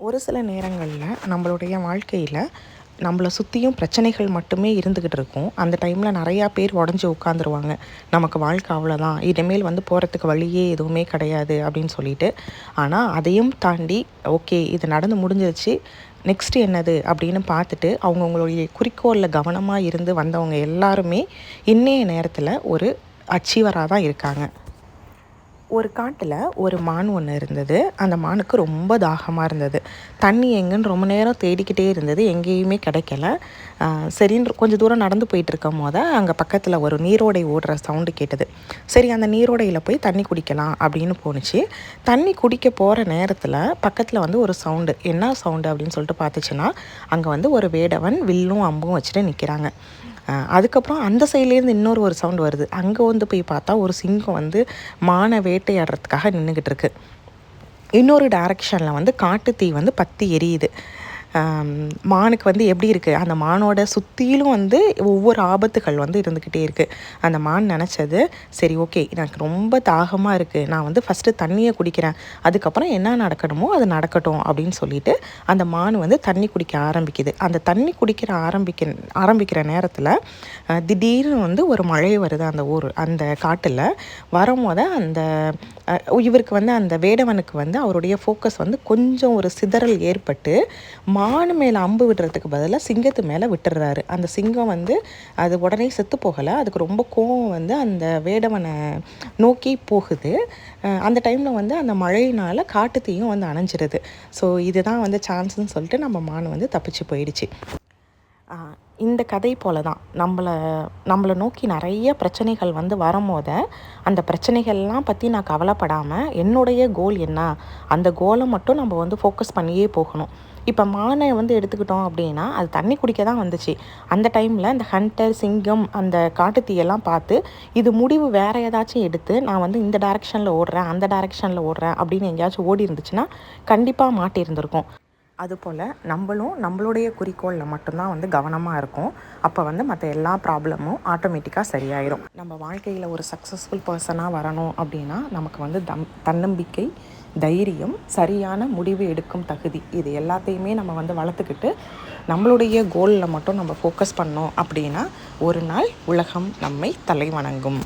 ஒரு சில நேரங்களில் நம்மளுடைய வாழ்க்கையில் நம்மளை சுற்றியும் பிரச்சனைகள் மட்டுமே இருந்துக்கிட்டு இருக்கும். அந்த டைமில் நிறையா பேர் உடஞ்சி உட்காந்துருவாங்க நமக்கு வாழ்க்கை அவ்வளோதான் இனிமேல் வந்து போகிறதுக்கு வழியே எதுவுமே கிடையாது அப்படின்னு சொல்லிட்டு. ஆனால் அதையும் தாண்டி ஓகே இது நடந்து முடிஞ்சிருச்சு. நெக்ஸ்ட் என்னது? அப்படின்னு பார்த்துட்டு அவங்கவுங்களுடைய குறிக்கோளில் கவனமாக இருந்து வந்தவங்க எல்லாருமே இன்னைய நேரத்தில் ஒரு அச்சீவராக தான் இருக்காங்க. ஒரு காட்டில் ஒரு மான் ஒன்று இருந்தது. அந்த மானுக்கு ரொம்ப தாகமாக இருந்தது. தண்ணி எங்கேன்னு ரொம்ப நேரம் தேடிக்கிட்டே இருந்தது. எங்கேயுமே கிடைக்கல. சரின்னு கொஞ்சம் தூரம் நடந்து போயிட்டு இருக்கும் போது அங்கே பக்கத்தில் ஒரு நீரோடை ஓடுற சவுண்டு கேட்டது. சரி அந்த நீரோடையில் போய் தண்ணி குடிக்கலாம் அப்படின்னு போணுச்சு. தண்ணி குடிக்க போகிற நேரத்தில் பக்கத்தில் வந்து ஒரு சவுண்டு. என்ன சவுண்டு அப்படின்னு சொல்லிட்டு பார்த்துச்சுன்னா அங்கே வந்து ஒரு வேடவன் வில்லும் அம்பும் வச்சுட்டு நிற்கிறாங்க அதுக்கப்புறம் அந்த சைட்லேருந்து இன்னொரு ஒரு சவுண்ட் வருது. அங்கே வந்து போய் பார்த்தா ஒரு சிங்கம் வந்து மானை வேட்டையாடுறதுக்காக நின்றுக்கிட்டு இருக்கு. இன்னொரு டைரக்ஷனில் வந்து காட்டுத்தீ வந்து பற்றி எரியுது. மானுக்கு வந்து எப்படி இருக்குது அந்த மானோட சுற்றிலும் வந்து ஒவ்வொரு ஆபத்துகள் வந்து இருந்துக்கிட்டே இருக்குது அந்த மான் நினச்சது சரி ஓகே எனக்கு ரொம்ப தாகமாக இருக்குது நான் வந்து ஃபஸ்ட்டு தண்ணியை குடிக்கிறேன். அதுக்கப்புறம் என்ன நடக்கணுமோ அது நடக்கட்டும் அப்படின்னு சொல்லிட்டு அந்த மான் வந்து தண்ணி குடிக்க ஆரம்பிக்குது. அந்த தண்ணி குடிக்கிற ஆரம்பிக்க ஆரம்பிக்கிற நேரத்தில் திடீர்னு வந்து ஒரு மழை வருது அந்த ஊர் அந்த காட்டில். வரும்போது அந்த இவருக்கு வந்து அந்த வேடவனுக்கு வந்து அவருடைய ஃபோக்கஸ் வந்து கொஞ்சம் ஒரு சிதறல் ஏற்பட்டு மா மானு மேலே அம்பு விடுறதுக்கு பதிலாக சிங்கத்து மேலே விட்டுறாரு. அந்த சிங்கம் வந்து அது உடனே செத்து போகலை. அதுக்கு ரொம்ப கோவம் வந்து அந்த வேடவனை நோக்கி போகுது. அந்த டைமில் வந்து அந்த மழையினால் காட்டுத்தையும் வந்து அணைஞ்சிருது. ஸோ இதுதான் வந்து சான்ஸ்னு சொல்லிட்டு நம்ம மான் வந்து தப்பிச்சு போயிடுச்சு. இந்த கதை போல தான் நம்மளை நம்மளை நோக்கி நிறைய பிரச்சனைகள் வந்து வரும்போத அந்த பிரச்சனைகள்லாம் பற்றி நான் கவலைப்படாமல் என்னுடைய கோல் என்ன? அந்த கோலை மட்டும் நம்ம வந்து ஃபோக்கஸ் பண்ணியே போகணும். இப்போ மானை வந்து எடுத்துக்கிட்டோம் அப்படின்னா அது தண்ணி குடிக்க தான் வந்துச்சு. அந்த டைமில் இந்த ஹண்டர் சிங்கம் அந்த காட்டுத்தீயெல்லாம் பார்த்து இது முடிவு வேறு ஏதாச்சும் எடுத்து நான் வந்து இந்த டைரெக்ஷனில் ஓடுறேன் அந்த டைரெக்ஷனில் ஓடுறேன் அப்படின்னு எங்கேயாச்சும் ஓடி இருந்துச்சுன்னா கண்டிப்பாக மாட்டியிருந்திருக்கும். அதுபோல் நம்மளும் நம்மளுடைய குறிக்கோளில் மட்டும்தான் வந்து கவனமாக இருக்கும். அப்போ வந்து மற்ற எல்லா ப்ராப்ளமும் ஆட்டோமேட்டிக்காக சரியாயிடும் நம்ம வாழ்க்கையில் ஒரு சக்ஸஸ்ஃபுல் பர்சனாக வரணும் அப்படின்னா நமக்கு வந்து தம் தன்னம்பிக்கை தைரியம் சரியான முடிவு எடுக்கும் தகுதி. இது எல்லாத்தையுமே நம்ம வந்து வளர்த்துக்கிட்டு நம்மளுடைய கோலில் மட்டும் நம்ம ஃபோக்கஸ் பண்ணோம் அப்படின்னா ஒரு நாள் உலகம் நம்மை தலை வணங்கும்.